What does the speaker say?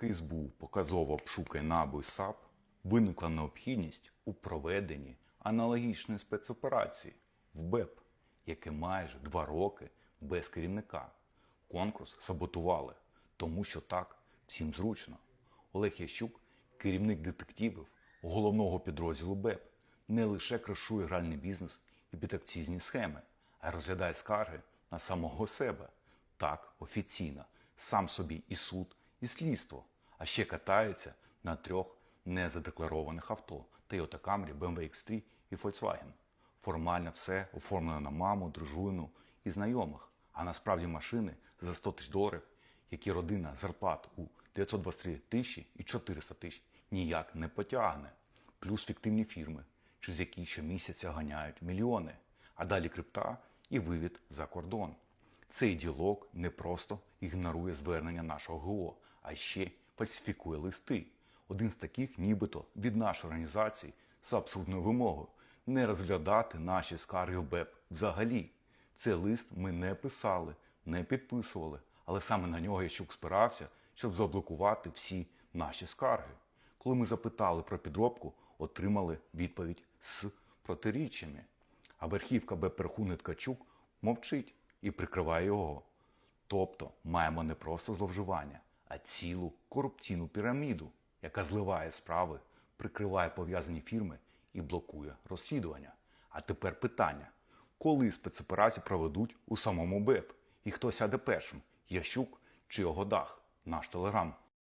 Поки СБУ показово обшукає НАБУ і САП, виникла необхідність у проведенні аналогічної спецоперації в БЕП, яке майже два роки без керівника. Конкурс саботували, тому що так всім зручно. Олег Ящук, керівник детективів головного підрозділу БЕП, не лише кришує гральний бізнес і підакцизні схеми, а розглядає скарги на самого себе. Так, офіційно, сам собі і суд, і слідство, а ще катається на трьох незадекларованих авто Toyota Camry, BMW X3 і Volkswagen. Формально все оформлено на маму, дружину і знайомих, а насправді машини за 100 тисяч доларів, які родина зарплат у 923 тисячі і 400 тисяч ніяк не потягне. Плюс фіктивні фірми, через які щомісяця ганяють мільйони, а далі крипта і вивід за кордон. Цей діалог не просто ігнорує звернення нашого ГО, а ще фальсифікує листи. Один з таких, нібито від нашої організації з абсурдною вимогою не розглядати наші скарги в БЕП взагалі. Цей лист ми не писали, не підписували, але саме на нього Ящук спирався, щоб заблокувати всі наші скарги. Коли ми запитали про підробку, отримали відповідь з протиріччями. А верхівка БЕП Рахуни Ткачук мовчить і прикриває його. Тобто маємо не просто зловживання, а цілу корупційну піраміду, яка зливає справи, прикриває пов'язані фірми і блокує розслідування. А тепер питання: коли спецоперацію проведуть у самому БЕП? І хто сяде першим? Ящук чи його дах? Наш телеграм.